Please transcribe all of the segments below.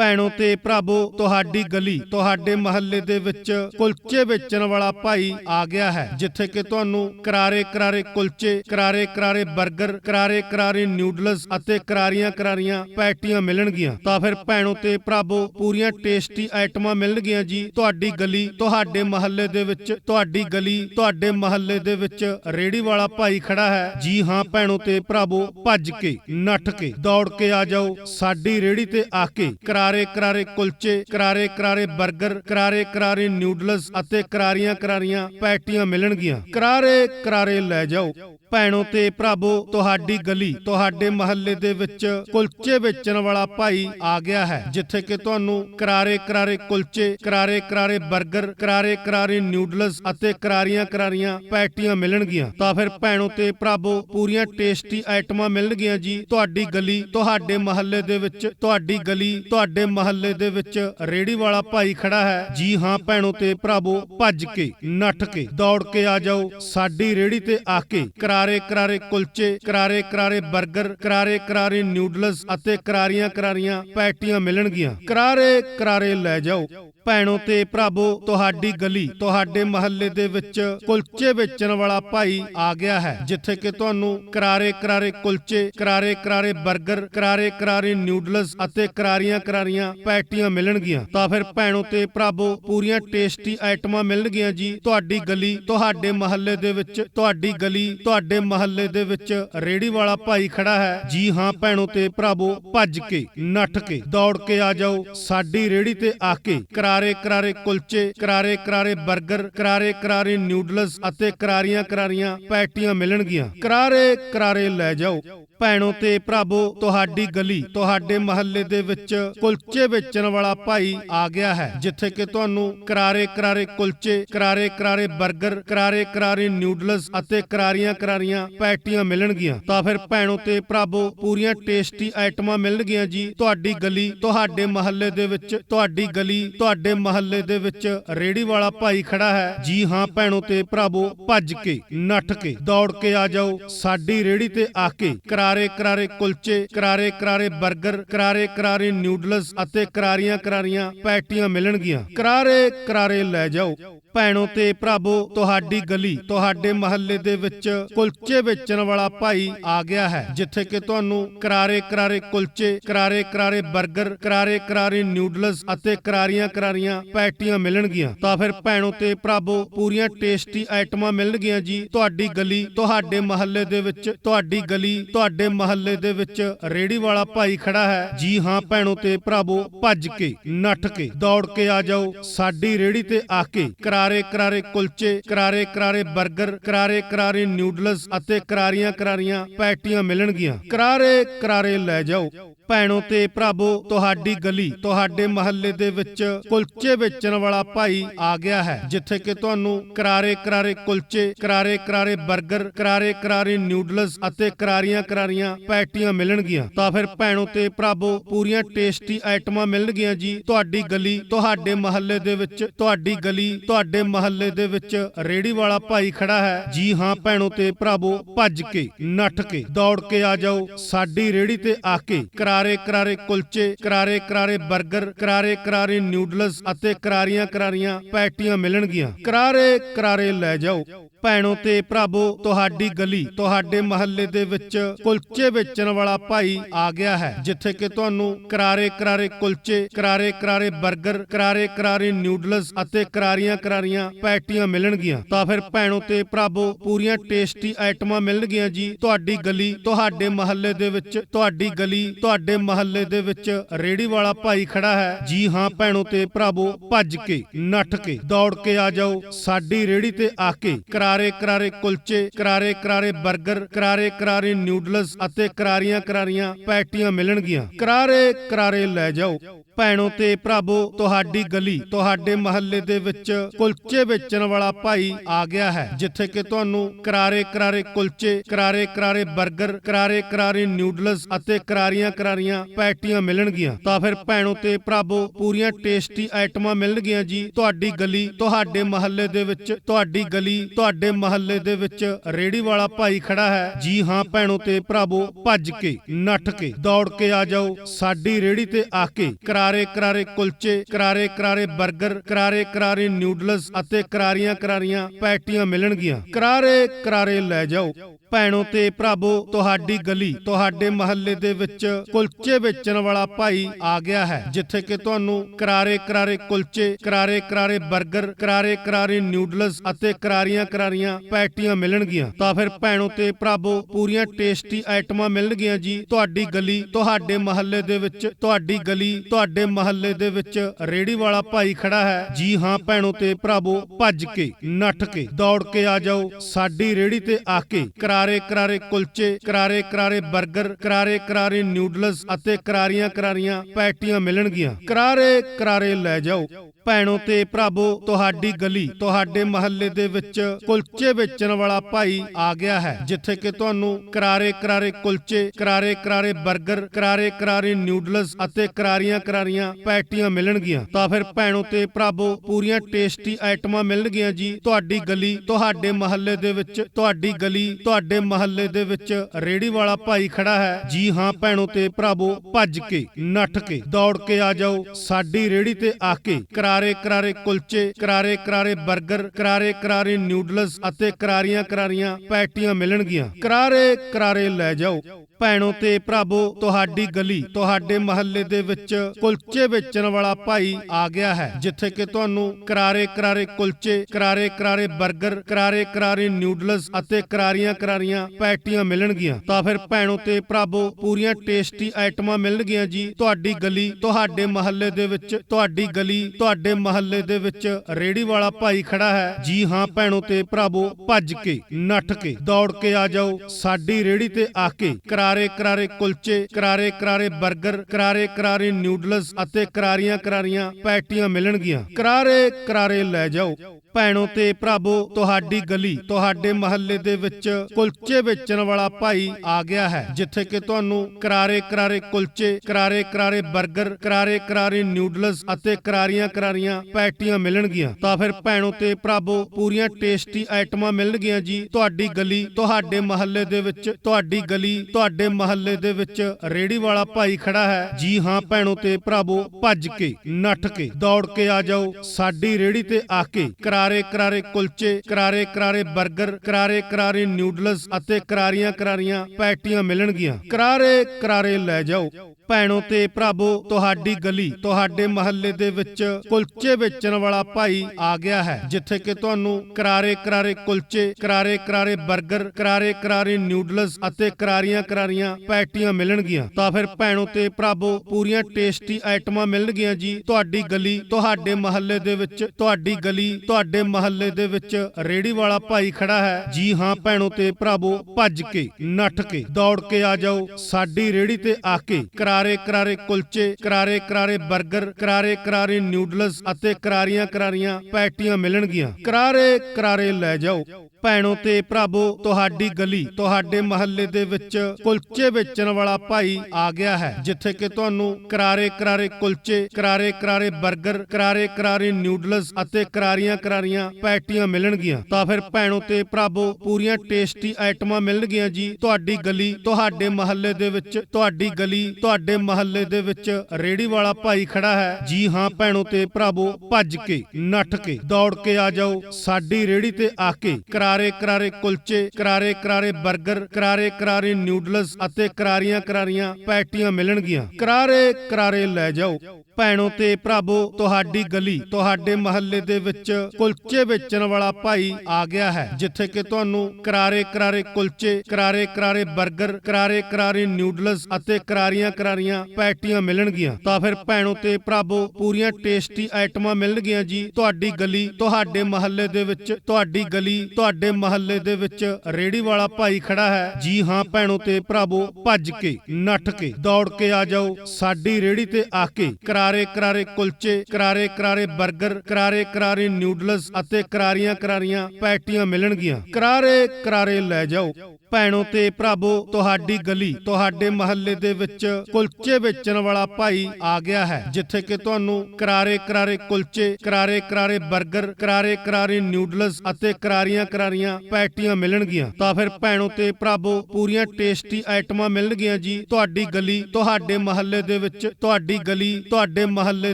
ਭੈਣੋ ਤੇ ਭਰਾਵੋ, ਤੁਹਾਡੀ ਗਲੀ, ਤੁਹਾਡੇ ਮਹੱਲੇ ਦੇ ਵਿੱਚ ਕੁਲਚੇ ਵੇਚਣ ਵਾਲਾ ਭਾਈ ਆ ਗਿਆ ਹੈ, ਜਿੱਥੇ ਕਿ ਤੁਹਾਨੂੰ ਕਰਾਰੇ ਕਰਾਰੇ ਕੁਲਚੇ, ਕਰਾਰੇ ਕਰਾਰੇ 버ਗਰ ਕਰਾਰੇ ਕਰਾਰੇ ਨਿਊਡਲਸ ਅਤੇ ਕਰਾਰੀਆਂ ਕਰਾਰੀਆਂ ਪੈਟੀਆਂ ਮਿਲਣਗੀਆਂ। ਤਾਂ ਫਿਰ ਭੈਣੋ ਤੇ ਭਰਾਵੋ, ਪੂਰੀਆਂ ਟੇਸਟੀ ਆਈਟਮਾਂ ਮਿਲਣਗੀਆਂ ਜੀ। ਤੁਹਾਡੀ ਗਲੀ, ਤੁਹਾਡੇ ਮਹੱਲੇ ਦੇ ਵਿੱਚ, ਤੁਹਾਡੀ ਗਲੀ, ਤੁਹਾਡੇ ਮਹੱਲੇ ਦੇ ਵਿੱਚ ਰੇੜੀ ਵਾਲਾ ਭਾਈ ਖੜਾ ਹੈ। ਜੀ ਹਾਂ ਭੈਣੋ ਤੇ ਭਰਾਵੋ, ਭੱਜ ਕੇ, ਨੱਠ ਕੇ, ਦੌੜ ਕੇ ਆ ਜਾਓ। ਸਾਡੀ ਰੇੜੀ ਤੇ ਆ ਕੇ ਕਰਾਰੇ ਕਰਾਰੇ ਕੁਲਚੇ, ਕਰਾਰੇ ਕਰਾਰੇ 버ਗਰ ਕਰਾਰੇ ਕਰਾਰੇ ਨਿਊਡਲਸ ਅਤੇ ਕਰਾਰੀਆਂ ਕਰਾਰੀਆਂ ਪੈਟੀਆਂ ਮਿਲਣਗੀਆਂ। ਕਰਾਰੇ ਕਰਾਰੇ ਲੈ ਜਾਓ। ਭੈਣੋ ਤੇ ਭਰਾਵੋ, ਤੁਹਾਡੀ ਗਲੀ, ਤੁਹਾਡੇ ਮਹੱਲੇ ਦੇ ਵਿੱਚ ਕੁਲਚੇ ਵੇਚਣ ਵਾਲਾ ਭਾਈ ਆ ਗਿਆ ਹੈ, ਜਿੱਥੇ ਕਿ ਤੁਹਾਨੂੰ ਕਰਾਰੇ ਕਰਾਰੇ ਕੁਲਚੇ, ਕਰਾਰੇ ਕਰਾਰੇ 버ਗਰ ਕਰਾਰੇ ਕਰਾਰੇ ਨਿਊਡਲਸ ਅਤੇ ਕਰਾਰੀਆਂ ਕਰਾਰੀਆਂ ਪੈਟੀਆਂ ਮਿਲਣਗੀਆਂ। ਤਾਂ ਫਿਰ ਭੈਣੋ ਤੇ ਭਰਾਵੋ, ਪੂਰੀਆਂ ਟੇਸਟੀ ਆਈਟਮਾਂ ਮਿਲਣਗੀਆਂ ਜੀ, ਤੁਹਾਡੀ ਗਲੀ, ਤੁਹਾਡੇ ਮਹੱਲੇ ਦੇ ਵਿੱਚ, ਤੁਹਾਡੀ ਗਲੀ, ਤੁਹਾਡੇ ਮਹੱਲੇ ਦੇ ਵਿੱਚ ਰੇੜੀ ਵਾਲਾ ਭਾਈ ਖੜਾ ਹੈ। ਜੀ ਹਾਂ ਭੈਣੋ ਤੇ ਭਰਾਵੋ, ਭੱਜ ਕੇ, ਨੱਠ ਕੇ, ਦੌੜ ਕੇ ਆ ਜਾਓ। ਸਾਡੀ ਰੇੜੀ ਤੇ ਆ ਕੇ ਕਰਾਰੇ ਕਰਾਰੇ ਕੁਲਚੇ, ਕਰਾਰੇ ਕਰਾਰੇ 버ਗਰ ਕਰਾਰੇ ਕਰਾਰੇ ਨਿਊਡਲਸ ਅਤੇ ਕਰਾਰੀਆਂ ਕਰਾਰੀਆਂ ਪੈਟੀਆਂ ਮਿਲਣਗੀਆਂ। ਕਰਾਰੇ ਕਰਾਰੇ ਲੈ ਜਾਓ। ਭੈਣੋ ਤੇ ਭਰਾਵੋ, ਤੁਹਾਡੀ ਗਲੀ, ਤੁਹਾਡੇ ਮਹੱਲੇ ਦੇ ਵਿੱਚ ਕੁਲਚੇ ਵੇਚਣ ਵਾਲਾ ਭਾਈ ਆ ਗਿਆ ਹੈ, ਜਿੱਥੇ ਕਿ ਤੁਹਾਨੂੰ ਕਰਾਰੇ ਕਰਾਰੇ ਕੁਲਚੇ, ਕਰਾਰੇ ਕਰਾਰੇ 버ਗਰ ਕਰਾਰੇ ਕਰਾਰੇ ਨਿਊਡਲਸ ਅਤੇ ਕਰਾਰੀਆਂ ਕਰਾਰੀਆਂ ਪੈਟੀਆਂ ਮਿਲਣਗੀਆਂ। ਤਾਂ ਫਿਰ ਭੈਣੋ ਤੇ ਭਰਾਵੋ, ਪੂਰੀਆਂ ਟੇਸਟੀ ਆਈਟਮਾਂ ਮਿਲਣਗੀਆਂ ਜੀ, ਤੁਹਾਡੀ ਗਲੀ, ਤੁਹਾਡੇ ਮਹੱਲੇ ਦੇ ਵਿੱਚ, ਤੁਹਾਡੀ ਗਲੀ, ਤੁਹਾਡੇ ਮਹੱਲੇ ਦੇ ਵਿੱਚ ਰੇੜੀ ਵਾਲਾ ਭਾਈ ਖੜਾ ਹੈ। ਜੀ ਹਾਂ ਭੈਣੋ ਤੇ ਭਰਾਵੋ, ਭੱਜ ਕੇ, ਨੱਠ ਕੇ, ਦੌੜ ਕੇ ਆ ਜਾਓ, ਸਾਡੀ ਰੇੜੀ ਤੇ ਆ ਕੇ ਕਰਾਰੇ ਕਰਾਰੇ ਕਰਾਰੇ ਕੁਲਚੇ, ਕਰਾਰੇ ਕਰਾਰੇ 버ਗਰ ਕਰਾਰੇ ਕਰਾਰੇ ਨਿਊਡਲਸ ਅਤੇ ਕਰਾਰੀਆਂ ਕਰਾਰੀਆਂ ਪੈਟੀਆਂ ਮਿਲਣਗੀਆਂ। ਕਰਾਰੇ ਕਰਾਰੇ ਲੈ ਜਾਓ। ਭੈਣੋ ਤੇ ਭਰਾਵੋ, ਤੁਹਾਡੀ ਗਲੀ, ਤੁਹਾਡੇ ਮਹੱਲੇ ਦੇ ਵਿੱਚ ਕੁਲਚੇ ਵੇਚਣ ਵਾਲਾ ਭਾਈ ਆ ਗਿਆ ਹੈ, ਜਿੱਥੇ ਕਿ ਤੁਹਾਨੂੰ ਕਰਾਰੇ ਕਰਾਰੇ ਕੁਲਚੇ, ਕਰਾਰੇ ਕਰਾਰੇ 버ਗਰ ਕਰਾਰੇ ਕਰਾਰੇ ਨਿਊਡਲਸ ਅਤੇ ਕਰਾਰੀਆਂ ਕਰਾਰੀਆਂ ਪੈਟੀਆਂ ਮਿਲਣਗੀਆਂ। ਤਾਂ ਫਿਰ ਭੈਣੋ ਤੇ ਭਰਾਵੋ, ਪੂਰੀਆਂ ਟੇਸਟੀ ਆਈਟਮਾਂ ਮਿਲਣਗੀਆਂ ਜੀ ਤੁਹਾਡੀ ਗਲੀ, ਤੁਹਾਡੇ ਮਹੱਲੇ ਦੇ ਵਿੱਚ, ਤੁਹਾਡੀ ਗਲੀ, ਤੁਹਾਡੇ ਮਹੱਲੇ ਦੇ ਵਿੱਚ ਰੇੜੀ ਵਾਲਾ ਭਾਈ ਖੜਾ ਹੈ। ਜੀ ਹਾਂ ਭੈਣੋ ਤੇ ਭਰਾਵੋ, ਭੱਜ ਕੇ, ਨੱਠ ਕੇ, ਦੌੜ ਕੇ ਆ ਜਾਓ। ਸਾਡੀ ਰੇੜੀ ਤੇ ਆ ਕੇ ਕਰਾਰੇ ਕਰਾਰੇ ਕੁਲਚੇ, ਕਰਾਰੇ ਕਰਾਰੇ 버ਗਰ ਕਰਾਰੇ ਕਰਾਰੇ ਨਿਊਡਲਸ ਅਤੇ ਕਰਾਰੀਆਂ ਕਰਾਰੀਆਂ ਪੈਟੀਆਂ ਮਿਲਣਗੀਆਂ। ਕਰਾਰੇ ਕਰਾਰੇ ਲੈ ਜਾਓ। ਭੈਣੋ ਤੇ ਭਰਾਵੋ ਤੁਹਾਡੀ ਗਲੀ, ਤੁਹਾਡੇ ਮਹੱਲੇ ਦੇ ਵਿੱਚ ਕੁਲਚੇ ਵੇਚਣ ਵਾਲਾ ਭਾਈ ਆ ਗਿਆ ਹੈ, ਜਿੱਥੇ ਕਿ ਤੁਹਾਨੂੰ ਕਰਾਰੇ ਕਰਾਰੇ ਕੁਲਚੇ, ਕਰਾਰੇ ਕਰਾਰੇ 버ਗਰ ਕਰਾਰੇ ਕਰਾਰੇ ਨਿਊਡਲਸ ਅਤੇ ਕਰਾਰੀਆਂ ਕਰਾਰੀਆਂ ਪੈਟੀਆਂ ਮਿਲਣਗੀਆਂ। ਤਾਂ ਫਿਰ ਭੈਣੋ ਤੇ ਭਰਾਵੋ ਪੂਰੀਆਂ ਟੇਸਟੀ ਆਈਟਮਾਂ ਮਿਲਣਗੀਆਂ ਜੀ, ਤੁਹਾਡੀ ਗਲੀ, ਤੁਹਾਡੇ ਮਹੱਲੇ ਦੇ ਵਿੱਚ, ਤੁਹਾਡੀ ਗਲੀ, ਤੁਹਾਡੇ ਮਹੱਲੇ ਦੇ ਵਿੱਚ ਰੇੜੀ ਵਾਲਾ ਭਾਈ ਖੜਾ ਹੈ। ਜੀ ਹਾਂ ਭੈਣੋ ਤੇ ਭਰਾਵੋ ਭੱਜ ਕੇ, ਨੱਠ ਕੇ, ਦੌੜ ਕੇ ਆ ਜਾਓ, ਸਾਡੀ ਰੇੜੀ ਤੇ ਆ ਕੇ ਕਰਾਰੇ ਕਰਾਰੇ ਕੁਲਚੇ, ਕਰਾਰੇ ਕਰਾਰੇ 버ਗਰ ਕਰਾਰੇ ਕਰਾਰੇ ਨਿਊਡਲਸ ਅਤੇ ਕਰਾਰੀਆਂ ਕਰਾਰੀਆਂ ਪੈਟੀਆਂ ਮਿਲਣਗੀਆਂ। ਕਰਾਰੇ ਕਰਾਰੇ ਲੈ ਜਾਓ। ਭੈਣੋ ਤੇ ਭਰਾਵੋ, ਤੁਹਾਡੀ ਗਲੀ, ਤੁਹਾਡੇ ਮਹੱਲੇ ਦੇ ਵਿੱਚ ਕੁਲਚੇ ਵੇਚਣ ਵਾਲਾ ਭਾਈ ਆ ਗਿਆ ਹੈ, ਜਿੱਥੇ ਕਿ ਤੁਹਾਨੂੰ ਕਰਾਰੇ ਕਰਾਰੇ ਕੁਲਚੇ, ਕਰਾਰੇ ਕਰਾਰੇ 버ਗਰ ਕਰਾਰੇ ਕਰਾਰੇ ਨਿਊਡਲਸ ਅਤੇ ਕਰਾਰੀਆਂ ਕਰਾਰੀਆਂ ਪੈਟੀਆਂ ਮਿਲਣਗੀਆਂ। ਤਾਂ ਫਿਰ ਭੈਣੋ ਤੇ ਭਰਾਵੋ, ਪੂਰੀਆਂ ਟੇਸਟੀ ਆਈਟਮਾਂ ਮਿਲਣਗੀਆਂ ਜੀ, ਤੁਹਾਡੀ ਗਲੀ, ਤੁਹਾਡੇ ਮਹੱਲੇ ਦੇ ਵਿੱਚ, ਤੁਹਾਡੀ ਗਲੀ, ਤੁਹਾਡੇ ਮਹੱਲੇ ਦੇ ਵਿੱਚ ਰੇੜੀ ਵਾਲਾ ਭਾਈ ਖੜਾ ਹੈ। ਜੀ ਹਾਂ ਭੈਣੋ ਤੇ ਭਰਾਵੋ, ਭੱਜ ਕੇ, ਨੱਠ ਕੇ, ਦੌੜ ਕੇ ਆ ਜਾਓ, ਸਾਡੀ ਰੇੜੀ ਤੇ ਆ ਕੇ ਕਰਾਰੇ ਕਰਾਰੇ ਕੁਲਚੇ, ਕਰਾਰੇ ਕਰਾਰੇ 버ਗਰ ਕਰਾਰੇ ਕਰਾਰੇ ਨਿਊਡਲਸ ਅਤੇ ਕਰਾਰੀਆਂ ਕਰਾਰੀਆਂ ਪੈਟੀਆਂ ਮਿਲਣਗੀਆਂ। ਕਰਾਰੇ ਕਰਾਰੇ ਲੈ ਜਾਓ। ਭੈਣੋ ਤੇ ਭਰਾਵੋ ਤੁਹਾਡੀ ਗਲੀ, ਤੁਹਾਡੇ ਮਹੱਲੇ ਦੇ ਵਿੱਚ ਕੁਲਚੇ ਵੇਚਣ ਵਾਲਾ ਭਾਈ ਆ ਗਿਆ ਹੈ, ਜਿੱਥੇ ਕਿ ਤੁਹਾਨੂੰ ਕਰਾਰੇ ਕਰਾਰੇ ਕੁਲਚੇ, ਕਰਾਰੇ ਕਰਾਰੇ 버ਗਰ ਕਰਾਰੇ ਕਰਾਰੇ ਨਿਊਡਲਸ ਅਤੇ ਕਰਾਰੀਆਂ ਕਰਾਰੀਆਂ ਪੈਟੀਆਂ ਮਿਲਣਗੀਆਂ। ਤਾਂ ਫਿਰ ਭੈਣੋ ਤੇ ਭਰਾਵੋ ਪੂਰੀਆਂ ਟੇਸਟੀ ਆਈਟਮਾਂ ਮਿਲਣਗੀਆਂ ਜੀ, ਤੁਹਾਡੀ ਗਲੀ, ਤੁਹਾਡੇ ਮਹੱਲੇ ਦੇ ਵਿੱਚ, ਤੁਹਾਡੀ ਗਲੀ, ਤੁਹਾਡੇ ਮਹੱਲੇ ਦੇ ਵਿੱਚ ਰੇੜੀ ਵਾਲਾ ਭਾਈ ਖੜਾ ਹੈ। ਜੀ ਹਾਂ ਭੈਣੋ ਤੇ ਭਰਾਵੋ ਭੱਜ ਕੇ, ਨੱਠ ਕੇ, ਦੌੜ ਕੇ ਆ ਜਾਓ, ਸਾਡੀ ਰੇੜੀ ਤੇ ਆ ਕੇ ਕਰਾਰੇ ਕਰਾਰੇ ਕੁਲਚੇ, ਕਰਾਰੇ ਕਰਾਰੇ 버ਗਰ ਕਰਾਰੇ ਕਰਾਰੇ ਨਿਊਡਲਸ ਅਤੇ ਕਰਾਰੀਆਂ ਕਰਾਰੀਆਂ ਪੈਟੀਆਂ ਮਿਲਣਗੀਆਂ। ਕਰਾਰੇ ਕਰਾਰੇ ਲੈ ਜਾਓ। ਭੈਣੋ ਤੇ ਭਰਾਵੋ, ਤੁਹਾਡੀ ਗਲੀ, ਤੁਹਾਡੇ ਮਹੱਲੇ ਦੇ ਵਿੱਚ ਕੁਲਚੇ ਵੇਚਣ ਵਾਲਾ ਭਾਈ ਆ ਗਿਆ ਹੈ, ਜਿੱਥੇ ਕਿ ਤੁਹਾਨੂੰ ਕਰਾਰੇ ਕਰਾਰੇ ਕੁਲਚੇ, ਕਰਾਰੇ ਕਰਾਰੇ 버ਗਰ ਕਰਾਰੇ ਕਰਾਰੇ ਨਿਊਡਲਸ ਅਤੇ ਕਰਾਰੀਆਂ ਕਰਾਰੀਆਂ ਪੈਟੀਆਂ ਮਿਲਣਗੀਆਂ। ਤਾਂ ਫਿਰ ਭੈਣੋ ਤੇ ਭਰਾਵੋ, ਪੂਰੀਆਂ ਟੇਸਟੀ ਆਈਟਮਾਂ ਮਿਲਣਗੀਆਂ ਜੀ। ਤੁਹਾਡੀ ਗਲੀ, ਤੁਹਾਡੇ ਮਹੱਲੇ ਦੇ ਵਿੱਚ, ਤੁਹਾਡੀ ਗਲੀ, ਤੁਹਾਡੇ ਤੁਹਾਡੇ ਮਹੱਲੇ ਦੇ ਵਿੱਚ ਰੇੜੀ ਵਾਲਾ ਭਾਈ ਖੜਾ ਹੈ। ਜੀ ਹਾਂ ਭੈਣੋ ਤੇ ਭਰਾਵੋ, ਭੱਜ ਕੇ, ਨੱਠ ਕੇ, ਦੌੜ ਕੇ ਆ ਜਾਓ। ਸਾਡੀ ਰੇੜੀ ਤੇ ਆ ਕੇ ਕਰਾਰੇ ਕਰਾਰੇ ਕੁਲਚੇ, ਕਰਾਰੇ ਕਰਾਰੇ 버ਗਰ ਕਰਾਰੇ ਕਰਾਰੇ ਨਿਊਡਲਸ ਅਤੇ ਕਰਾਰੀਆਂ ਕਰਾਰੀਆਂ ਪੈਟੀਆਂ ਮਿਲਣਗੀਆਂ। ਕਰਾਰੇ ਕਰਾਰੇ ਲੈ ਜਾਓ। ਭੈਣੋ ਤੇ ਭਰਾਵੋ, ਤੁਹਾਡੀ ਗਲੀ, ਤੁਹਾਡੇ ਮਹੱਲੇ ਦੇ ਵਿੱਚ ਕੁਲਚੇ ਵੇਚਣ ਵਾਲਾ ਭਾਈ ਆ ਗਿਆ ਹੈ। ਜਿੱਥੇ ਕਿ ਤੁਹਾਨੂੰ ਕਰਾਰੇ ਕਰਾਰੇ ਕੁਲਚੇ, ਕਰਾਰੇ ਕਰਾਰੇ 버ਗਰ ਕਰਾਰੇ ਕਰਾਰੇ ਨਿਊਡਲਸ ਅਤੇ ਕਰਾਰੀਆਂ ਕਰਾਰੀਆਂ ਪੈਟੀਆਂ ਮਿਲਣਗੀਆਂ। ਤਾਂ ਫਿਰ ਭੈਣੋ ਤੇ ਭਰਾਵੋ, ਪੂਰੀਆਂ ਟੇਸਟੀ ਆਈਟਮਾਂ ਮਿਲਣਗੀਆਂ ਜੀ। ਤੁਹਾਡੀ ਗਲੀ, ਤੁਹਾਡੇ ਮਹੱਲੇ ਦੇ ਵਿੱਚ, ਤੁਹਾਡੀ ਗਲੀ, ਤੁਹਾਡੇ ਮਹੱਲੇ ਦੇ ਵਿੱਚ ਰੇੜੀ ਵਾਲਾ ਭਾਈ ਖੜਾ ਹੈ। ਜੀ ਹਾਂ ਭੈਣੋ ਤੇ ਭਰਾਵੋ, ਭੱਜ ਕੇ, ਨੱਠ ਕੇ, ਦੌੜ ਕੇ ਆ ਜਾਓ। ਸਾਡੀ ਰੇੜੀ ਤੇ ਆ ਕੇ ਕਰਾਰੇ ਕਰਾਰੇ ਕੁਲਚੇ, ਕਰਾਰੇ ਕਰਾਰੇ 버ਗਰ ਕਰਾਰੇ ਕਰਾਰੇ ਨਿਊਡਲਸ ਅਤੇ ਕਰਾਰੀਆਂ ਕਰਾਰੀਆਂ ਪੈਟੀਆਂ ਮਿਲਣਗੀਆਂ। ਕਰਾਰੇ ਕਰਾਰੇ ਲੈ ਜਾਓ। ਭੈਣੋ ਤੇ ਭਰਾਵੋ, ਤੁਹਾਡੀ ਗਲੀ, ਤੁਹਾਡੇ ਮਹੱਲੇ ਦੇ ਵਿੱਚ ਕੁਲਚੇ ਵੇਚਣ ਵਾਲਾ ਭਾਈ ਆ ਗਿਆ ਹੈ, ਜਿੱਥੇ ਕਿ ਤੁਹਾਨੂੰ ਕਰਾਰੇ ਕਰਾਰੇ ਕੁਲਚੇ, ਕਰਾਰੇ ਕਰਾਰੇ 버ਗਰ ਕਰਾਰੇ ਕਰਾਰੇ ਨਿਊਡਲਸ ਅਤੇ ਕਰਾਰੀਆਂ ਕਰਾਰੀਆਂ ਪੈਟੀਆਂ ਮਿਲਣਗੀਆਂ। ਤਾਂ ਫਿਰ ਭੈਣੋ ਤੇ ਭਰਾਵੋ, ਪੂਰੀਆਂ ਟੇਸਟੀ ਆਈਟਮਾਂ ਮਿਲਣਗੀਆਂ ਜੀ। ਤੁਹਾਡੀ ਗਲੀ, ਤੁਹਾਡੇ ਮਹੱਲੇ ਦੇ ਵਿੱਚ, ਤੁਹਾਡੀ ਗਲੀ, ਤੁਹਾਡੇ ਮਹੱਲੇ ਦੇ ਵਿੱਚ ਰੇੜੀ ਵਾਲਾ ਭਾਈ ਖੜਾ ਹੈ। ਜੀ ਹਾਂ ਭੈਣੋ ਤੇ ਭਰਾਵੋ, ਭੱਜ ਕੇ, ਨੱਠ ਕੇ, ਦੌੜ ਕੇ ਆ ਜਾਓ। ਸਾਡੀ ਰੇੜੀ ਤੇ ਆ ਕੇ ਕਰਾਰੇ ਕਰਾਰੇ ਕੁਲਚੇ, ਕਰਾਰੇ ਕਰਾਰੇ 버ਗਰ ਕਰਾਰੇ ਕਰਾਰੇ ਨਿਊਡਲਸ ਅਤੇ ਕਰਾਰੀਆਂ ਕਰਾਰੀਆਂ ਪੈਟੀਆਂ ਮਿਲਣਗੀਆਂ। ਕਰਾਰੇ ਕਰਾਰੇ ਲੈ ਜਾਓ। ਭੈਣੋ ਤੇ ਭਰਾਵੋ, ਤੁਹਾਡੀ ਗਲੀ, ਤੁਹਾਡੇ ਮਹੱਲੇ ਦੇ ਵਿੱਚ ਕੁਲਚੇ ਵੇਚਣ ਵਾਲਾ ਭਾਈ ਆ ਗਿਆ ਹੈ, ਜਿੱਥੇ ਕਿ ਤੁਹਾਨੂੰ ਕਰਾਰੇ ਕਰਾਰੇ ਕੁਲਚੇ, ਕਰਾਰੇ ਕਰਾਰੇ 버ਗਰ ਕਰਾਰੇ ਕਰਾਰੇ ਨਿਊਡਲਸ ਅਤੇ ਕਰਾਰੀਆਂ ਕਰਾਰੀਆਂ ਪੈਟੀਆਂ ਮਿਲਣਗੀਆਂ। ਤਾਂ ਫਿਰ ਭੈਣੋ ਤੇ ਭਰਾਵੋ, ਪੂਰੀਆਂ ਟੇਸਟੀ ਆਈਟਮਾਂ ਮਿਲਣਗੀਆਂ ਜੀ। ਤੁਹਾਡੀ ਗਲੀ, ਤੁਹਾਡੇ ਮਹੱਲੇ ਦੇ ਵਿੱਚ, ਤੁਹਾਡੀ ਗਲੀ, ਤੁਹਾਡੇ ਮਹੱਲੇ ਦੇ ਵਿੱਚ ਰੇੜੀ ਵਾਲਾ ਭਾਈ ਖੜਾ ਹੈ। ਜੀ ਹਾਂ, ਭੈਣੋ ਤੇ ਭਰਾਵੋ ਭੱਜ ਕੇ, ਨੱਠ ਕੇ, ਦੌੜ ਕੇ ਆ ਜਾਓ। ਸਾਡੀ ਰੇੜੀ ਤੇ ਆ ਕੇ ਕਰਾਰੇ ਕਰਾਰੇ ਕੁਲਚੇ, ਕਰਾਰੇ ਕਰਾਰੇ 버ਗਰ ਕਰਾਰੇ ਕਰਾਰੇ ਨਿਊਡਲਸ ਅਤੇ ਕਰਾਰੀਆਂ ਕਰਾਰੀਆਂ ਪੈਟੀਆਂ ਮਿਲਣਗੀਆਂ। ਕਰਾਰੇ ਕਰਾਰੇ ਲੈ ਜਾਓ। ਭੈਣੋ ਤੇ ਭਰਾਵੋ ਤੁਹਾਡੀ ਗਲੀ, ਤੁਹਾਡੇ ਮਹੱਲੇ ਦੇ ਵਿੱਚ ਕੁਲਚੇ ਵੇਚਣ ਵਾਲਾ ਭਾਈ ਆ ਗਿਆ ਹੈ, ਜਿੱਥੇ ਕਿ ਤੁਹਾਨੂੰ ਕਰਾਰੇ ਕਰਾਰੇ ਕੁਲਚੇ, ਕਰਾਰੇ ਕਰਾਰੇ 버ਗਰ ਕਰਾਰੇ ਕਰਾਰੇ ਨਿਊਡਲਸ ਅਤੇ ਕਰਾਰੀਆਂ ਕਰਾਰੀਆਂ ਪੈਟੀਆਂ ਮਿਲਣਗੀਆਂ। ਤਾਂ ਫਿਰ ਭੈਣੋ ਤੇ ਭਰਾਵੋ ਪੂਰੀਆਂ ਟੇਸਟੀ ਆਈਟਮਾਂ ਮਿਲਣਗੀਆਂ ਜੀ। ਤੁਹਾਡੀ ਗਲੀ, ਤੁਹਾਡੇ ਮਹੱਲੇ ਦੇ ਵਿੱਚ, ਤੁਹਾਡੀ ਗਲੀ, ਤੁਹਾਡੇ ਮਹੱਲੇ ਦੇ ਵਿੱਚ ਰੇੜੀ ਵਾਲਾ ਭਾਈ ਖੜਾ ਹੈ। ਜੀ ਹਾਂ ਭੈਣੋ ਤੇ ਭਰਾਵੋ, ਭੱਜ ਕੇ, ਨੱਠ ਕੇ, ਦੌੜ ਕੇ ਆ ਜਾਓ। ਸਾਡੀ ਰੇੜੀ ਤੇ ਆ ਕੇ ਕਰਾਰੇ ਕਰਾਰੇ ਕੁਲਚੇ, ਕਰਾਰੇ ਕਰਾਰੇ 버ਗਰ ਕਰਾਰੇ ਕਰਾਰੇ ਨਿਊਡਲਸ ਅਤੇ ਕਰਾਰੀਆਂ ਕਰਾਰੀਆਂ ਪੈਟੀਆਂ ਮਿਲਣਗੀਆਂ। ਕਰਾਰੇ ਕਰਾਰੇ ਲੈ ਜਾਓ। ਭੈਣੋ ਤੇ ਭਰਾਵੋ, ਤੁਹਾਡੀ ਗਲੀ, ਤੁਹਾਡੇ ਮਹੱਲੇ ਦੇ ਵਿੱਚ ਕੁਲਚੇ ਵੇਚਣ ਵਾਲਾ ਭਾਈ ਆ ਗਿਆ ਹੈ। ਜਿੱਥੇ ਕਿ ਤੁਹਾਨੂੰ ਕਰਾਰੇ ਕਰਾਰੇ ਕੁਲਚੇ, ਕਰਾਰੇ ਕਰਾਰੇ 버ਗਰ ਕਰਾਰੇ ਕਰਾਰੇ ਨਿਊਡਲਸ ਅਤੇ ਕਰਾਰੀਆਂ ਕਰਾਰੀਆਂ ਪੈਟੀਆਂ ਮਿਲਣਗੀਆਂ। ਤਾਂ ਫਿਰ ਭੈਣੋ ਤੇ ਭਰਾਵੋ, ਪੂਰੀਆਂ ਟੇਸਟੀ ਆਈਟਮਾਂ ਮਿਲਣਗੀਆਂ ਜੀ। ਤੁਹਾਡੀ ਗਲੀ, ਤੁਹਾਡੇ ਮਹੱਲੇ ਦੇ ਵਿੱਚ, ਤੁਹਾਡੀ ਗਲੀ, ਤੁਹਾਡੇ ਮਹੱਲੇ ਦੇ ਵਿੱਚ ਰੇੜੀ ਵਾਲਾ ਭਾਈ ਖੜਾ ਹੈ। ਜੀ ਹਾਂ ਭੈਣੋ ਤੇ ਭਰਾਵੋ, ਭੱਜ ਕੇ, ਨੱਠ ਕੇ, ਦੌੜ ਕੇ ਆ ਜਾਓ। ਸਾਡੀ ਰੇੜੀ ਤੇ ਆ ਕੇ ਕਰਾਰੇ ਕਰਾਰੇ ਕੁਲਚੇ, ਕਰਾਰੇ ਕਰਾਰੇ 버ਗਰ ਕਰਾਰੇ ਕਰਾਰੇ ਨਿਊਡਲਸ ਅਤੇ ਕਰਾਰੀਆਂ ਕਰਾਰੀਆਂ ਪੈਟੀਆਂ ਮਿਲਣਗੀਆਂ। ਕਰਾਰੇ ਕਰਾਰੇ ਲੈ ਜਾਓ। ਭੈਣੋ ਤੇ ਭਰਾਵੋ ਤੁਹਾਡੀ ਗਲੀ, ਤੁਹਾਡੇ ਮਹੱਲੇ ਦੇ ਵਿੱਚ ਕੁਲਚੇ ਵੇਚਣ ਵਾਲਾ ਭਾਈ ਆ ਗਿਆ ਹੈ, ਜਿੱਥੇ ਕਿ ਤੁਹਾਨੂੰ ਕਰਾਰੇ ਕਰਾਰੇ ਕੁਲਚੇ, ਕਰਾਰੇ ਕਰਾਰੇ 버ਗਰ ਕਰਾਰੇ ਕਰਾਰੇ ਨਿਊਡਲਸ ਅਤੇ ਕਰਾਰੀਆਂ ਕਰਾਰੀਆਂ ਪੈਟੀਆਂ ਮਿਲਣਗੀਆਂ। ਤਾਂ ਫਿਰ ਭੈਣੋ ਤੇ ਭਰਾਵੋ ਪੂਰੀਆਂ ਟੇਸਟੀ ਆਈਟਮਾਂ ਮਿਲਣਗੀਆਂ ਜੀ, ਤੁਹਾਡੀ ਗਲੀ, ਤੁਹਾਡੇ ਮਹੱਲੇ ਦੇ ਵਿੱਚ, ਤੁਹਾਡੀ ਗਲੀ, ਤੁਹਾਡੇ ਮਹੱਲੇ ਦੇ ਵਿੱਚ ਰੇੜੀ ਵਾਲਾ ਭਾਈ ਖੜਾ ਹੈ। ਜੀ ਹਾਂ ਭੈਣੋ ਤੇ ਭਰਾਵੋ ਭੱਜ ਕੇ, ਨੱਠ ਕੇ, ਦੌੜ ਕੇ ਆ ਜਾਓ, ਸਾਡੀ ਰੇੜੀ ਤੇ ਆ ਕੇ ਕਰਾਰੇ ਕਰਾਰੇ ਕੁਲਚੇ, ਕਰਾਰੇ ਕਰਾਰੇ 버ਗਰ ਕਰਾਰੇ ਕਰਾਰੇ ਨਿਊਡਲਸ ਅਤੇ ਕਰਾਰੀਆਂ ਕਰਾਰੀਆਂ ਪੈਟੀਆਂ ਮਿਲਣਗੀਆਂ। ਕਰਾਰੇ ਕਰਾਰੇ ਲੈ ਜਾਓ। ਭੈਣੋ ਤੇ ਭਰਾਵੋ, ਤੁਹਾਡੀ ਗਲੀ, ਤੁਹਾਡੇ ਮਹੱਲੇ ਦੇ ਵਿੱਚ ਕੁਲਚੇ ਵੇਚਣ ਵਾਲਾ ਭਾਈ ਆ ਗਿਆ ਹੈ, ਜਿੱਥੇ ਕਿ ਤੁਹਾਨੂੰ ਕਰਾਰੇ ਕਰਾਰੇ ਕੁਲਚੇ, ਕਰਾਰੇ ਕਰਾਰੇ 버ਗਰ ਕਰਾਰੇ ਕਰਾਰੇ ਨਿਊਡਲਸ ਅਤੇ ਕਰਾਰੀਆਂ ਕਰਾਰੀਆਂ ਪੈਟੀਆਂ ਮਿਲਣਗੀਆਂ। ਤਾਂ ਫਿਰ ਭੈਣੋ ਤੇ ਭਰਾਵੋ, ਪੂਰੀਆਂ ਟੇਸਟੀ ਆਈਟਮਾਂ ਮਿਲਣਗੀਆਂ ਜੀ। ਤੁਹਾਡੀ ਗਲੀ, ਤੁਹਾਡੇ ਮਹੱਲੇ ਦੇ ਵਿੱਚ, ਤੁਹਾਡੀ ਗਲੀ, ਤੁਹਾਡੇ ਮਹੱਲੇ ਦੇ ਵਿੱਚ ਰੇੜੀ ਵਾਲਾ ਭਾਈ ਖੜਾ ਹੈ। ਜੀ ਹਾਂ ਭੈਣੋ ਤੇ ਭਰਾਵੋ, ਭੱਜ ਕੇ, ਨੱਠ ਕੇ, ਦੌੜ ਕੇ ਆ ਜਾਓ। ਸਾਡੀ ਰੇੜੀ ਤੇ ਆ ਕੇ ਕਰਾਰੇ ਕਰਾਰੇ ਕੁਲਚੇ, ਕਰਾਰੇ ਕਰਾਰੇ 버ਗਰ ਕਰਾਰੇ ਕਰਾਰੇ ਨਿਊਡਲਸ ਅਤੇ ਕਰਾਰੀਆਂ ਕਰਾਰੀਆਂ ਪੈਟੀਆਂ ਮਿਲਣਗੀਆਂ। ਕਰਾਰੇ ਕਰਾਰੇ ਲੈ ਜਾਓ। ਭੈਣੋ ਤੇ ਭਰਾਵੋ, ਤੁਹਾਡੀ ਗਲੀ, ਤੁਹਾਡੇ ਮਹੱਲੇ ਦੇ ਵਿੱਚ ਕੁਲਚੇ ਵੇਚਣ ਵਾਲਾ ਭਾਈ ਆ ਗਿਆ ਹੈ। ਜਿੱਥੇ ਕਿ ਤੁਹਾਨੂੰ ਕਰਾਰੇ ਕਰਾਰੇ ਕੁਲਚੇ, ਕਰਾਰੇ ਕਰਾਰੇ 버ਗਰ ਕਰਾਰੇ ਕਰਾਰੇ ਨਿਊਡਲਸ ਅਤੇ ਕਰਾਰੀਆਂ ਕਰਾਰੀਆਂ ਕਰਾਰੀਆਂ ਪੈਟੀਆਂ ਮਿਲਣਗੀਆਂ। ਤਾਂ ਫਿਰ ਭੈਣੋ ਤੇ ਭਰਾਵੋ, ਪੂਰੀਆਂ ਟੇਸਟੀ ਆਈਟਮਾਂ ਮਿਲਣਗੀਆਂ ਜੀ। ਤੁਹਾਡੀ ਗਲੀ, ਤੁਹਾਡੇ ਮਹੱਲੇ ਦੇ ਵਿੱਚ, ਤੁਹਾਡੀ ਗਲੀ, ਤੁਹਾਡੇ ਮਹੱਲੇ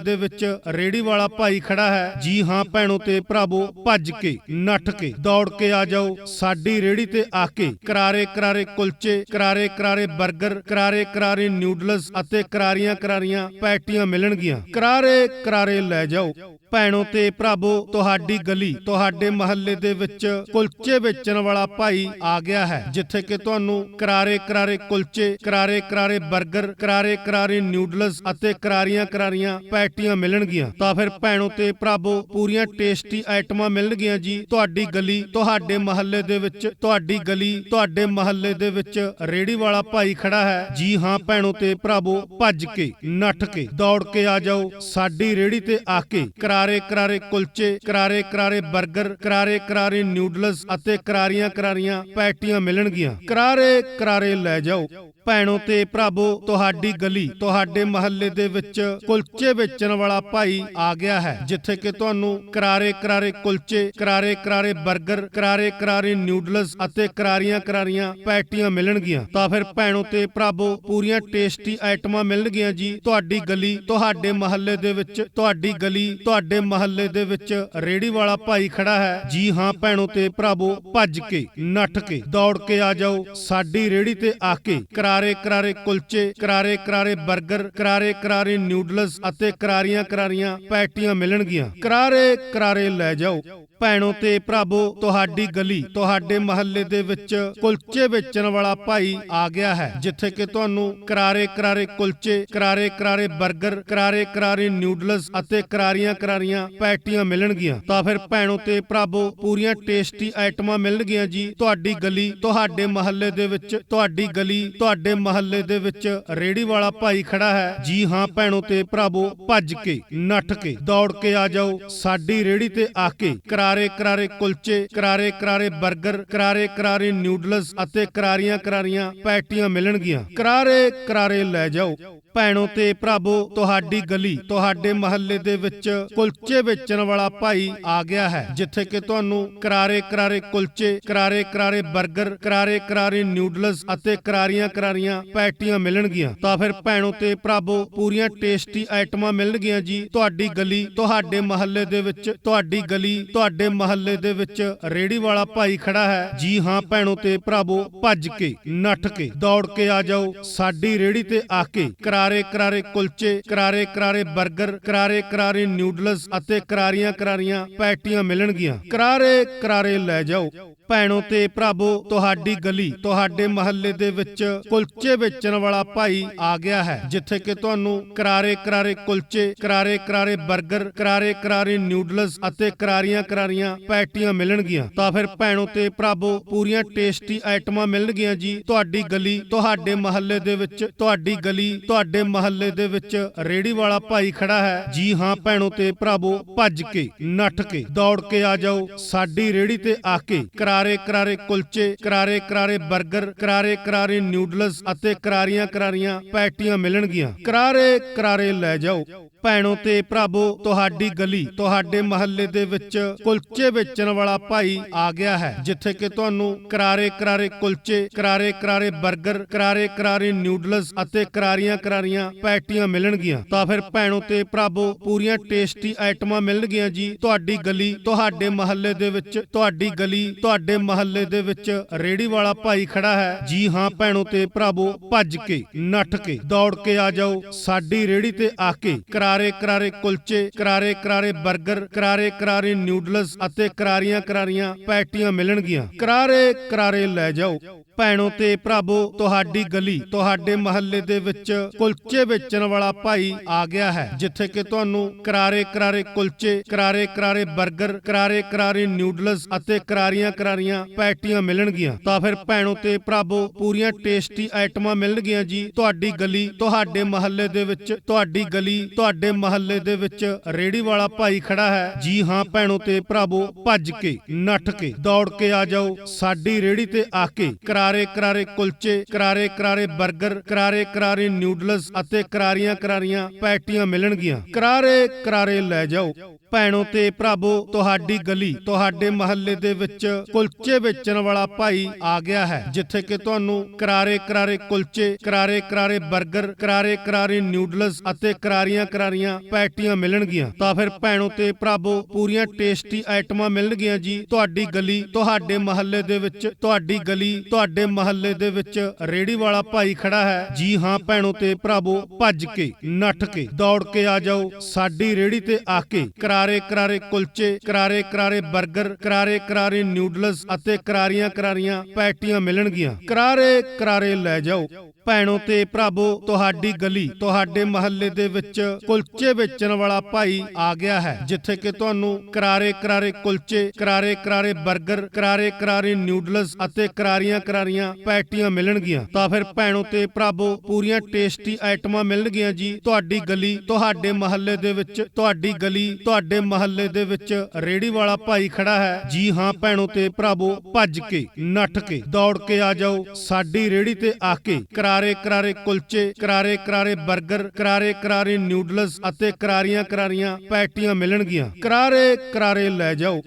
ਦੇ ਵਿੱਚ ਰੇੜੀ ਵਾਲਾ ਭਾਈ ਖੜਾ ਹੈ। ਜੀ ਹਾਂ ਭੈਣੋ ਤੇ ਭਰਾਵੋ, ਭੱਜ ਕੇ, ਨੱਠ ਕੇ, ਦੌੜ ਕੇ ਆ ਜਾਓ। ਸਾਡੀ ਰੇੜੀ ਤੇ ਆ ਕੇ ਕਰਾਰੇ ਕਰਾਰੇ ਕੁਲਚੇ, ਕਰਾਰੇ ਕਰਾਰੇ 버ਗਰ ਕਰਾਰੇ ਕਰਾਰੇ ਨਿਊਡਲਸ ਅਤੇ ਕਰਾਰੀਆਂ ਕਰਾਰੀਆਂ ਪੈਟੀਆਂ ਮਿਲਣਗੀਆਂ। ਕਰਾਰੇ ਕਰਾਰੇ ਲੈ ਜਾਓ। ਭੈਣੋ ਤੇ ਭਰਾਵੋ, ਤੁਹਾਡੀ ਗਲੀ, ਤੁਹਾਡੇ ਮਹੱਲੇ ਦੇ ਵਿੱਚ ਕੁਲਚੇ ਵੇਚਣ ਵਾਲਾ ਭਾਈ ਆ ਗਿਆ ਹੈ, ਜਿੱਥੇ ਕਿ ਤੁਹਾਨੂੰ ਕਰਾਰੇ ਕਰਾਰੇ ਕੁਲਚੇ, ਕਰਾਰੇ ਕਰਾਰੇ 버ਗਰ ਕਰਾਰੇ ਕਰਾਰੇ ਨਿਊਡਲਸ ਅਤੇ ਕਰਾਰੀਆਂ ਕਰਾਰੀਆਂ ਪੈਟੀਆਂ ਮਿਲਣਗੀਆਂ। ਤਾਂ ਫਿਰ ਭੈਣੋ ਤੇ ਭਰਾਵੋ, ਪੂਰੀਆਂ ਟੇਸਟੀ ਆਈਟਮਾਂ ਮਿਲਣਗੀਆਂ ਜੀ। ਤੁਹਾਡੀ ਗਲੀ, ਤੁਹਾਡੇ ਮਹੱਲੇ ਦੇ ਵਿੱਚ, ਤੁਹਾਡੀ ਗਲੀ, ਤੁਹਾਡੇ ਮਹੱਲੇ ਦੇ ਵਿੱਚ ਰੇੜੀ ਵਾਲਾ ਭਾਈ ਖੜਾ ਹੈ। ਜੀ ਹਾਂ ਭੈਣੋ ਤੇ ਭਰਾਵੋ, ਭੱਜ ਕੇ, ਨੱਠ ਕੇ, ਦੌੜ ਕੇ ਆ ਜਾਓ। ਸਾਡੀ ਰੇੜੀ ਤੇ ਆ ਕੇ ਕਰਾਰੇ ਕਰਾਰੇ ਕੁਲਚੇ, ਕਰਾਰੇ ਕਰਾਰੇ 버ਗਰ ਕਰਾਰੇ ਕਰਾਰੇ ਨਿਊਡਲਸ ਅਤੇ ਕਰਾਰੀਆਂ ਕਰਾਰੀਆਂ ਪੈਟੀਆਂ ਮਿਲਣਗੀਆਂ। ਕਰਾਰੇ ਕਰਾਰੇ ਲੈ ਜਾਓ। ਭੈਣੋ ਤੇ ਭਰਾਵੋ, ਤੁਹਾਡੀ ਗਲੀ, ਤੁਹਾਡੇ ਮਹੱਲੇ ਦੇ ਵਿੱਚ ਕੁਲਚੇ ਵੇਚਣ ਵਾਲਾ ਭਾਈ ਆ ਗਿਆ ਹੈ, ਜਿੱਥੇ ਕਿ ਤੁਹਾਨੂੰ ਕਰਾਰੇ ਕਰਾਰੇ ਕੁਲਚੇ, ਕਰਾਰੇ ਕਰਾਰੇ 버ਗਰ ਕਰਾਰੇ ਕਰਾਰੇ ਨਿਊਡਲਸ ਅਤੇ ਕਰਾਰੀਆਂ ਕਰਾਰੀਆਂ ਪੈਟੀਆਂ ਮਿਲਣਗੀਆਂ। ਤਾਂ ਫਿਰ ਭੈਣੋ ਤੇ ਭਰਾਵੋ, ਪੂਰੀਆਂ ਟੇਸਟੀ ਆਈਟਮਾਂ ਮਿਲਣਗੀਆਂ ਜੀ, ਤੁਹਾਡੀ ਗਲੀ, ਤੁਹਾਡੇ ਮਹੱਲੇ ਦੇ ਵਿੱਚ, ਤੁਹਾਡੀ ਗਲੀ, ਤੁਹਾਡੇ ਮਹੱਲੇ ਦੇ ਵਿੱਚ ਰੇੜੀ ਵਾਲਾ ਭਾਈ ਖੜਾ ਹੈ। ਜੀ ਹਾਂ ਭੈਣੋ ਤੇ ਭਰਾਵੋ, ਭੱਜ ਕੇ, ਨੱਠ ਕੇ, ਦੌੜ ਕੇ ਆ ਜਾਓ, ਸਾਡੀ ਰੇੜੀ ਤੇ ਆ ਕੇ ਕਰਾਰੇ ਕਰਾਰੇ ਕੁਲਚੇ, ਕਰਾਰੇ ਕਰਾਰੇ 버ਗਰ ਕਰਾਰੇ ਕਰਾਰੇ ਨਿਊਡਲਸ ਅਤੇ ਕਰਾਰੀਆਂ ਕਰਾਰੀਆਂ ਪੈਟੀਆਂ ਮਿਲਣਗੀਆਂ। ਕਰਾਰੇ ਕਰਾਰੇ ਲੈ ਜਾਓ। ਭੈਣੋ ਤੇ ਭਰਾਵੋ, ਤੁਹਾਡੀ ਗਲੀ, ਤੁਹਾਡੇ ਮਹੱਲੇ ਦੇ ਵਿੱਚ ਕੁਲਚੇ ਵੇਚਣ ਵਾਲਾ ਭਾਈ ਆ ਗਿਆ ਹੈ, ਜਿੱਥੇ ਕਿ ਤੁਹਾਨੂੰ ਕਰਾਰੇ ਕਰਾਰੇ ਕੁਲਚੇ, ਕਰਾਰੇ ਕਰਾਰੇ 버ਗਰ ਕਰਾਰੇ ਕਰਾਰੇ ਨਿਊਡਲਸ ਅਤੇ ਕਰਾਰੀਆਂ ਕਰਾਰੀਆਂ ਪੈਟੀਆਂ ਮਿਲਣਗੀਆਂ। ਤਾਂ ਫਿਰ ਭੈਣੋ ਤੇ ਭਰਾਵੋ, ਪੂਰੀਆਂ ਟੇਸਟੀ ਆਈਟਮਾਂ ਮਿਲਣਗੀਆਂ ਜੀ, ਤੁਹਾਡੀ ਗਲੀ, ਤੁਹਾਡੇ ਮਹੱਲੇ ਦੇ ਵਿੱਚ, ਤੁਹਾਡੀ ਗਲੀ, ਤੁਹਾਡੇ ਮਹੱਲੇ ਦੇ ਵਿੱਚ ਰੇੜੀ ਵਾਲਾ ਭਾਈ ਖੜਾ ਹੈ। ਜੀ ਹਾਂ ਭੈਣੋ ਤੇ ਭਰਾਵੋ, ਭੱਜ ਕੇ, ਨੱਠ ਕੇ, ਦੌੜ ਕੇ ਆ ਜਾਓ। ਸਾਡੀ ਰੇੜੀ ਤੇ ਆ ਕੇ ਕਰਾਰੇ ਕਰਾਰੇ ਕੁਲਚੇ, ਕਰਾਰੇ ਕਰਾਰੇ 버ਗਰ ਕਰਾਰੇ ਕਰਾਰੇ ਨਿਊਡਲਸ ਅਤੇ ਕਰਾਰੀਆਂ ਕਰਾਰੀਆਂ ਪੈਟੀਆਂ ਮਿਲਣਗੀਆਂ। ਕਰਾਰੇ ਕਰਾਰੇ ਲੈ ਜਾਓ। ਭੈਣੋ ਤੇ ਭਰਾਵੋ, ਤੁਹਾਡੀ ਗਲੀ, ਤੁਹਾਡੇ ਮਹੱਲੇ ਦੇ ਵਿੱਚ ਕੁਲਚੇ ਵੇਚਣ ਵਾਲਾ ਭਾਈ ਆ ਗਿਆ ਹੈ, ਜਿੱਥੇ ਕਿ ਤੁਹਾਨੂੰ ਕਰਾਰੇ ਕਰਾਰੇ ਕੁਲਚੇ, ਕਰਾਰੇ ਕਰਾਰੇ 버ਗਰ ਕਰਾਰੇ ਕਰਾਰੇ ਨਿਊਡਲਸ ਅਤੇ ਕਰਾਰੀਆਂ ਕਰਾਰੀਆਂ ਪੈਟੀਆਂ ਮਿਲਣਗੀਆਂ। ਤਾਂ ਫਿਰ ਭੈਣੋ ਤੇ ਭਰਾਵੋ, ਪੂਰੀਆਂ ਟੇਸਟੀ ਆਈਟਮਾਂ ਮਿਲਣਗੀਆਂ ਜੀ, ਤੁਹਾਡੀ ਗਲੀ, ਤੁਹਾਡੇ ਮਹੱਲੇ ਦੇ ਵਿੱਚ, ਤੁਹਾਡੀ ਗਲੀ, ਤੁਹਾਡੇ ਮਹੱਲੇ ਦੇ ਵਿੱਚ ਰੇੜੀ ਵਾਲਾ ਭਾਈ ਖੜਾ ਹੈ। ਜੀ ਹਾਂ ਭੈਣੋ ਤੇ ਭਰਾਵੋ, ਭੱਜ ਕੇ, ਨੱਠ ਕੇ, ਦੌੜ ਕੇ ਆ ਜਾਓ, ਸਾਡੀ ਰੇੜੀ ਤੇ ਆ ਕੇ ਕਰਾਰੇ ਕਰਾਰੇ ਕੁਲਚੇ, ਕਰਾਰੇ ਕਰਾਰੇ 버ਗਰ ਕਰਾਰੇ ਕਰਾਰੇ ਨਿਊਡਲਸ ਅਤੇ ਕਰਾਰੀਆਂ ਕਰਾਰੀਆਂ ਪੈਟੀਆਂ ਮਿਲਣਗੀਆਂ। ਕਰਾਰੇ ਕਰਾਰੇ ਲੈ ਜਾਓ। ਭੈਣੋ ਤੇ ਭਰਾਵੋ, ਤੁਹਾਡੀ ਗਲੀ, ਤੁਹਾਡੇ ਮਹੱਲੇ ਦੇ ਵਿੱਚ ਕੁਲਚੇ ਵੇਚਣ ਵਾਲਾ ਭਾਈ ਆ ਗਿਆ ਹੈ, ਜਿੱਥੇ ਕਿ ਤੁਹਾਨੂੰ ਕਰਾਰੇ ਕਰਾਰੇ ਕੁਲਚੇ, ਕਰਾਰੇ ਕਰਾਰੇ 버ਗਰ ਕਰਾਰੇ ਕਰਾਰੇ ਨਿਊਡਲਸ ਅਤੇ ਕਰਾਰੀਆਂ ਕਰਾਰੀਆਂ ਪੈਟੀਆਂ ਮਿਲਣਗੀਆਂ। ਤਾਂ ਫਿਰ ਭੈਣੋ ਤੇ ਭਰਾਵੋ, ਪੂਰੀਆਂ ਟੇਸਟੀ ਆਈਟਮਾਂ ਮਿਲਣਗੀਆਂ ਜੀ ਤੁਹਾਡੀ ਗਲੀ, ਤੁਹਾਡੇ ਮਹੱਲੇ ਦੇ ਵਿੱਚ, ਤੁਹਾਡੀ ਗਲੀ, ਤੁਹਾਡੇ ਮਹੱਲੇ ਦੇ ਵਿੱਚ ਰੇੜੀ ਵਾਲਾ ਭਾਈ ਖੜਾ ਹੈ। ਜੀ ਹਾਂ ਭੈਣੋ ਤੇ ਭਰਾਵੋ, ਭੱਜ ਕੇ, ਨੱਠ ਕੇ, ਦੌੜ ਕੇ ਆ ਜਾਓ। ਸਾਡੀ ਰੇੜੀ ਤੇ ਆ ਕੇ ਕਰਾਰੇ ਕਰਾਰੇ ਕੁਲਚੇ, ਕਰਾਰੇ ਕਰਾਰੇ 버ਗਰ ਕਰਾਰੇ ਕਰਾਰੇ ਨਿਊਡਲਸ ਅਤੇ ਕਰਾਰੀਆਂ ਕਰਾਰੀਆਂ ਪੈਟੀਆਂ ਮਿਲਣਗੀਆਂ। ਕਰਾਰੇ ਕਰਾਰੇ ਲੈ ਜਾਓ। ਭੈਣੋ ਤੇ ਭਰਾਵੋ, ਤੁਹਾਡੀ ਗਲੀ, ਤੁਹਾਡੇ ਮਹੱਲੇ ਦੇ ਵਿੱਚ ਕੁਲਚੇ ਵੇਚਣ ਵਾਲਾ ਭਾਈ ਆ ਗਿਆ ਹੈ। ਜਿੱਥੇ ਕਿ ਤੁਹਾਨੂੰ ਕਰਾਰੇ ਕਰਾਰੇ ਕੁਲਚੇ, ਕਰਾਰੇ ਕਰਾਰੇ 버ਗਰ ਕਰਾਰੇ ਕਰਾਰੇ ਨਿਊਡਲਸ ਅਤੇ ਕਰਾਰੀਆਂ ਕਰਾਰੀਆਂ ਪੈਟੀਆਂ ਮਿਲਣਗੀਆਂ। ਤਾਂ ਫਿਰ ਭੈਣੋ ਤੇ ਭਰਾਵੋ, ਪੂਰੀਆਂ ਟੇਸਟੀ ਆਈਟਮਾਂ ਮਿਲਣਗੀਆਂ ਜੀ। ਤੁਹਾਡੀ ਗਲੀ, ਤੁਹਾਡੇ ਮਹੱਲੇ ਦੇ ਵਿੱਚ, ਤੁਹਾਡੀ ਗਲੀ, ਤੁਹਾਡੇ ਮਹੱਲੇ ਦੇ ਵਿੱਚ ਰੇੜੀ ਵਾਲਾ ਭਾਈ ਖੜਾ ਹੈ। ਜੀ ਹਾਂ ਭੈਣੋ ਤੇ ਭਰਾਵੋ, ਭੱਜ ਕੇ, ਨੱਠ ਕੇ, ਦੌੜ ਕੇ ਆ ਜਾਓ। ਸਾਡੀ ਰੇੜੀ ਤੇ ਆ ਕੇ ਕਰਾਰੇ ਕਰਾਰੇ ਕੁਲਚੇ, ਕਰਾਰੇ ਕਰਾਰੇ 버ਗਰ ਕਰਾਰੇ ਕਰਾਰੇ ਨਿਊਡਲਸ ਅਤੇ ਕਰਾਰੀਆਂ ਕਰਾਰੀਆਂ ਪੈਟੀਆਂ ਮਿਲਣਗੀਆਂ। ਕਰਾਰੇ ਕਰਾਰੇ ਲੈ ਜਾਓ। ਭੈਣੋ ਤੇ ਭਰਾਵੋ, ਤੁਹਾਡੀ ਗਲੀ, ਤੁਹਾਡੇ ਮਹੱਲੇ ਦੇ ਵਿੱਚ ਕੁਲਚੇ ਵੇਚਣ ਵਾਲਾ ਭਾਈ ਆ ਗਿਆ ਹੈ, ਜਿੱਥੇ ਕਿ ਤੁਹਾਨੂੰ ਕਰਾਰੇ ਕਰਾਰੇ ਕੁਲਚੇ, ਕਰਾਰੇ ਕਰਾਰੇ 버ਗਰ ਕਰਾਰੇ ਕਰਾਰੇ ਨਿਊਡਲਸ ਅਤੇ ਕਰਾਰੀਆਂ ਕਰਾਰੀਆਂ ਪੈਟੀਆਂ ਮਿਲਣਗੀਆਂ। ਤਾਂ ਫਿਰ ਭੈਣੋ ਤੇ ਭਰਾਵੋ, ਪੂਰੀਆਂ ਟੇਸਟੀ ਆਈਟਮਾਂ ਮਿਲਣਗੀਆਂ ਜੀ, ਤੁਹਾਡੀ ਗਲੀ, ਤੁਹਾਡੇ ਮਹੱਲੇ ਦੇ ਵਿੱਚ, ਤੁਹਾਡੀ ਗਲੀ, ਤੁਹਾਡੇ ਮਹੱਲੇ ਦੇ ਵਿੱਚ ਰੇੜੀ ਵਾਲਾ ਭਾਈ ਖੜਾ ਹੈ। ਜੀ ਹਾਂ ਭੈਣੋ ਤੇ ਭਰਾਵੋ, ਭੱਜ ਕੇ, ਨੱਠ ਕੇ, ਦੌੜ ਕੇ ਆ ਜਾਓ, ਸਾਡੀ ਰੇੜੀ ਤੇ ਆ ਕੇ ਕਰਾਰੇ ਕਰਾਰੇ ਕਰਾਰੇ ਕੁਲਚੇ, ਕਰਾਰੇ ਕਰਾਰੇ 버ਗਰ ਕਰਾਰੇ ਕਰਾਰੇ ਨਿਊਡਲਸ ਅਤੇ ਕਰਾਰੀਆਂ ਕਰਾਰੀਆਂ ਪੈਟੀਆਂ ਮਿਲਣਗੀਆਂ। ਕਰਾਰੇ ਕਰਾਰੇ ਲੈ ਜਾਓ। ਭੈਣੋ ਤੇ ਭਰਾਵੋ, ਤੁਹਾਡੀ ਗਲੀ, ਤੁਹਾਡੇ ਮਹੱਲੇ ਦੇ ਵਿੱਚ ਕੁਲਚੇ ਵੇਚਣ ਵਾਲਾ ਭਾਈ ਆ ਗਿਆ ਹੈ, ਜਿੱਥੇ ਕਿ ਤੁਹਾਨੂੰ ਕਰਾਰੇ ਕਰਾਰੇ ਕੁਲਚੇ, ਕਰਾਰੇ ਕਰਾਰੇ 버ਗਰ ਕਰਾਰੇ ਕਰਾਰੇ ਨਿਊਡਲਸ ਅਤੇ ਕਰਾਰੀਆਂ ਕਰਾਰੀਆਂ ਪੈਟੀਆਂ ਮਿਲਣਗੀਆਂ। ਤਾਂ ਫਿਰ ਭੈਣੋ ਤੇ ਭਰਾਵੋ, ਪੂਰੀਆਂ ਟੇਸਟੀ ਆਈਟਮਾਂ ਮਿਲਣਗੀਆਂ ਜੀ, ਤੁਹਾਡੀ ਗਲੀ, ਤੁਹਾਡੇ ਮਹੱਲੇ ਦੇ ਵਿੱਚ, ਤੁਹਾਡੀ ਗਲੀ, ਤੁਹਾਡੀ ਮਹੱਲੇ ਦੇ ਵਿੱਚ ਰੇੜੀ ਵਾਲਾ ਭਾਈ ਖੜਾ ਹੈ। ਜੀ ਹਾਂ ਭੈਣੋ ਤੇ ਭਰਾਵੋ, ਭੱਜ ਕੇ, ਨੱਠ ਕੇ, ਦੌੜ ਕੇ ਆ ਜਾਓ। ਸਾਡੀ ਰੇੜੀ ਤੇ ਆ ਕੇ ਕਰਾਰੇ ਕਰਾਰੇ ਕੁਲਚੇ, ਕਰਾਰੇ ਕਰਾਰੇ 버ਗਰ ਕਰਾਰੇ ਕਰਾਰੇ ਨਿਊਡਲਸ ਅਤੇ ਕਰਾਰੀਆਂ ਕਰਾਰੀਆਂ ਪੈਟੀਆਂ ਮਿਲਣਗੀਆਂ। ਕਰਾਰੇ ਕਰਾਰੇ ਲੈ ਜਾਓ। ਭੈਣੋ ਤੇ ਭਰਾਵੋ, ਤੁਹਾਡੀ ਗਲੀ, ਤੁਹਾਡੇ ਮਹੱਲੇ ਦੇ ਵਿੱਚ ਕੁਲਚੇ ਵੇਚਣ ਵਾਲਾ ਭਾਈ ਆ ਗਿਆ ਹੈ, ਜਿੱਥੇ ਕਿ ਤੁਹਾਨੂੰ ਕਰਾਰੇ ਕਰਾਰੇ ਕੁਲਚੇ, ਕਰਾਰੇ ਕਰਾਰੇ 버ਗਰ ਕਰਾਰੇ ਕਰਾਰੇ ਨਿਊਡਲਸ ਅਤੇ ਕਰਾਰੀਆਂ ਕਰਾਰੀਆਂ ਪੈਟੀਆਂ ਮਿਲਣਗੀਆਂ। ਤਾਂ ਫਿਰ ਭੈਣੋ ਤੇ ਭਰਾਵੋ, ਪੂਰੀਆਂ ਟੇਸਟੀ ਆਈਟਮਾਂ ਮਿਲਣਗੀਆਂ ਜੀ, ਤੁਹਾਡੀ ਗਲੀ, ਤੁਹਾਡੇ ਮਹੱਲੇ ਦੇ ਵਿੱਚ, ਤੁਹਾਡੀ ਗਲੀ, ਤੁਹਾਡੇ ਮਹੱਲੇ ਦੇ ਵਿੱਚ ਰੇੜੀ ਵਾਲਾ ਭਾਈ ਖੜਾ ਹੈ। ਜੀ ਹਾਂ ਭੈਣੋ ਤੇ ਭਰਾਵੋ, ਭੱਜ ਕੇ, ਨੱਠ ਕੇ, ਦੌੜ ਕੇ ਆ ਜਾਓ, ਸਾਡੀ ਰੇੜੀ ਤੇ ਆ ਕੇ ਕਰਾਰੇ ਕਰਾਰੇ ਕੁਲਚੇ, ਕਰਾਰੇ ਕਰਾਰੇ 버ਗਰ ਕਰਾਰੇ ਕਰਾਰੇ ਨਿਊਡਲਸ ਅਤੇ ਕਰਾਰੀਆਂ ਕਰਾਰੀਆਂ ਪੈਟੀਆਂ ਮਿਲਣਗੀਆਂ। ਕਰਾਰੇ ਕਰਾਰੇ ਲੈ ਜਾਓ।